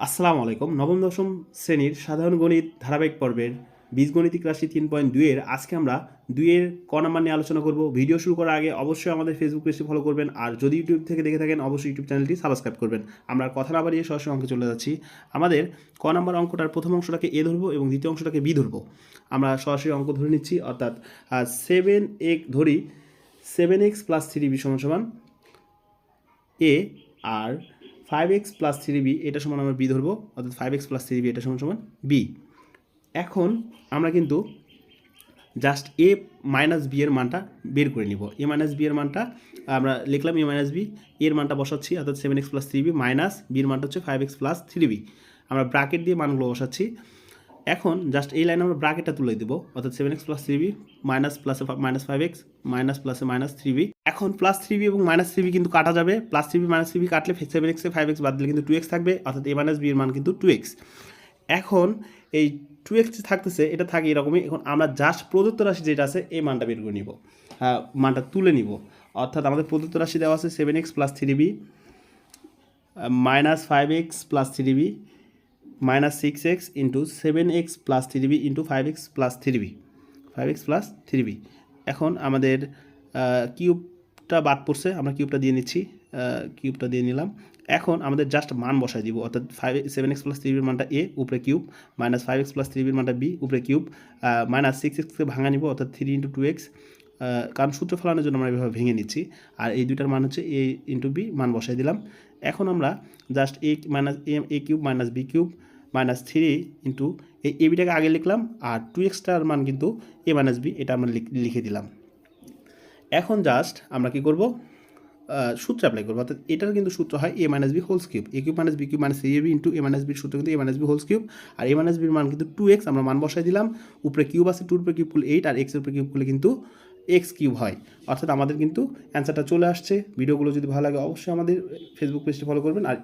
আসসালামু আলাইকুম। নবম, দশম শ্রেণির সাধারণ গণিত ধারাবাহিক পর্বের বীজগণিতিক রাশি তিন পয়েন্ট দুইয়ের আজকে আমরা দুইয়ের ক নাম্বার নিয়ে আলোচনা করব। ভিডিও শুরু করার আগে অবশ্যই আমাদের ফেসবুক পেজটি ফলো করবেন আর যদি ইউটিউব থেকে দেখে থাকেন, অবশ্যই ইউটিউব চ্যানেলটি সাবস্ক্রাইব করবেন। আমরা কথা না বাড়িয়ে সরাসরি অঙ্কে চলে যাচ্ছি। আমাদের ক নাম্বার অঙ্কটার প্রথম অংশটাকে এ ধরবো এবং দ্বিতীয় অংশটাকে বি ধরবো। আমরা সরাসরি অঙ্ক ধরে নিচ্ছি, অর্থাৎ সেভেন এক ধরি seven X plus three B সমান সমান এ আর five X plus three B এটা সমান আমরা বি ধরবো। অর্থাৎ five X plus three B এটা সমান সমান বি এখন আমরা কিন্তু জাস্ট এ মাইনাস বি এর মানটা বের করে নিব। এ মাইনাস বি এর মানটা আমরা লিখলাম এ মাইনাস বি এর মানটা বসাচ্ছি, অর্থাৎ seven X plus three B minus বির মানটা হচ্ছে five X plus three B আমরা ব্রাকেট দিয়ে মানগুলো বসাচ্ছি। এখন জাস্ট এই লাইনে আমরা ব্রাকেটটা তুলে দেবো অর্থাৎ seven X plus three B minus প্লাসে মাইনাস ফাইভ এক্স মাইনাস প্লাসে মাইনাস থ্রি বি এখন প্লাস থ্রি বি এবং মাইনাস থ্রি বি কিন্তু কাটা যাবে plus three B minus three B কাটলে সেভেন এক্সে ফাইভ এক্স বাদ দিলে কিন্তু টু এক্স থাকবে অর্থাৎ এ মাইনাস বি এর মান কিন্তু টু এক্স এখন এই টু এক্স থাকতেছে এটা থাকে এরকমই এখন আমরা জাস্ট প্রদত্ত রাশি যেটা আছে এই মানটা বের করে নিব। হ্যাঁ, মানটা তুলে নিব। অর্থাৎ আমাদের প্রদত্ত রাশি দেওয়া আছে seven X plus three B minus five X plus three B minus six X into seven X plus three B into five X plus three B five X plus three B এখন আমাদের কিউবটা বাদ পড়ছে, আমরা কিউবটা দিয়ে নিচ্ছি কিউবটা দিয়ে নিলাম। এখন আমাদের জাস্ট মান বসাই দিব, অর্থাৎ five seven X plus three বির মানটা এ উপরে cube minus five X plus three বির মানটা বি উপরে কিউব মাইনাস সিক্স এক্সকে ভাঙা নিব, অর্থাৎ থ্রি ইন্টু টু এক্স কারণ সূত্র ফেলানোর জন্য আমরা এভাবে ভেঙে নিচ্ছি। আর এই দুইটার মান হচ্ছে এ ইন্টু বি মান বসাই দিলাম। এখন আমরা just A minus A A cube minus B cube minus three into এই এ বিটাকে আগে লিখলাম আর টু এক্সটার মান কিন্তু এ মাইনাস বি এটা আমরা লিখ- দিলাম। এখন জাস্ট আমরা কি করব? সূত্র অ্যাপ্লাই করব। অর্থাৎ এটার কিন্তু সূত্র হয় A minus B whole's cube A cube minus B cube minus A B into A minus বির সূত্র কিন্তু A minus B whole's cube R A minus বির মান কিন্তু টু এক্স আমরা মান বসাই দিলাম। উপরে কিউব আছে টুর উপরে কিউব করলে এইট আর এক্সের উপরে কিউব করলে কিন্তু এক্স কিউব হয়। অর্থাৎ আমাদের কিন্তু অ্যান্সারটা চলে আসছে। ভিডিওগুলো যদি ভালো লাগে অবশ্যই আমাদের ফেসবুক পেজটি ফলো করবেন। আর